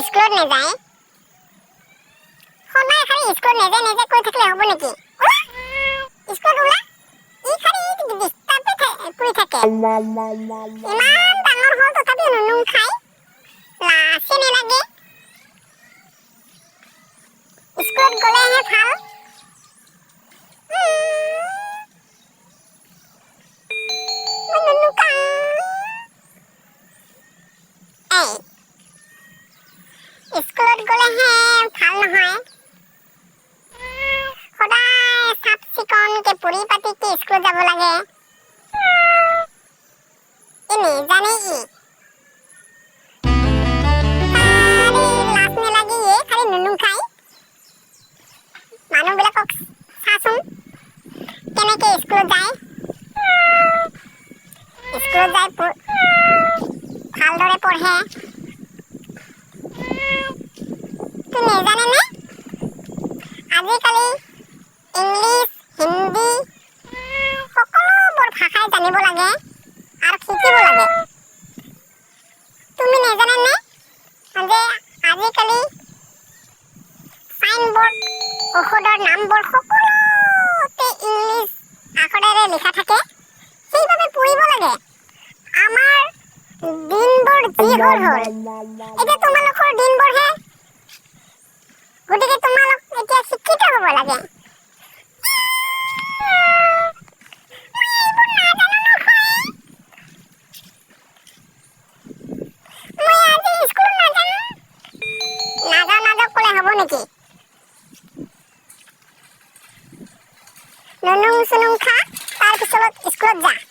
স্কুলত স্কুলত নাযায় নাযায় কৈ থাকিলে হ'ব নেকি স্কুলত ওলা ই খালি ডিষ্টাৰ্বে কৰি থাকে ইমান ডাঙৰ হ'ল তথাপিও নুনুং খাই লাচে নালাগে স্কুলত গ'লেহে ভালো স্কুলত গ'লেহে ভালো নহয়। সদায় চাফ চিকুণকে পৰিপাটিকে স্কুলত যাব লাগে? নেজানে ই। মানুহবিলাকক চাচোন, কেনেকে স্কুলত যায়? স্কুলত যায় ভালদৰে পঢ়ে। তুই নেজানে নে আজিকালি ইংলিছ, হিন্দী সকলোবোৰ ভাষাই জানিব লাগে আৰু শিকিব লাগে। তুমি নেজানে নে যে আজিকালি চাইনবোৰ্ড ঔষধৰ নামবোৰ সকলোতে ইংলিছ আখৰেৰে লিখা থাকে, সেইবাবে পঢ়িব লাগে। আমাৰ দিনবোৰ যি হ'ল হ'ল, এতিয়া তোমালোকৰ দিনবোৰহে নেকি নুনুং চুনুং খা তাৰপিছত স্কুলত যা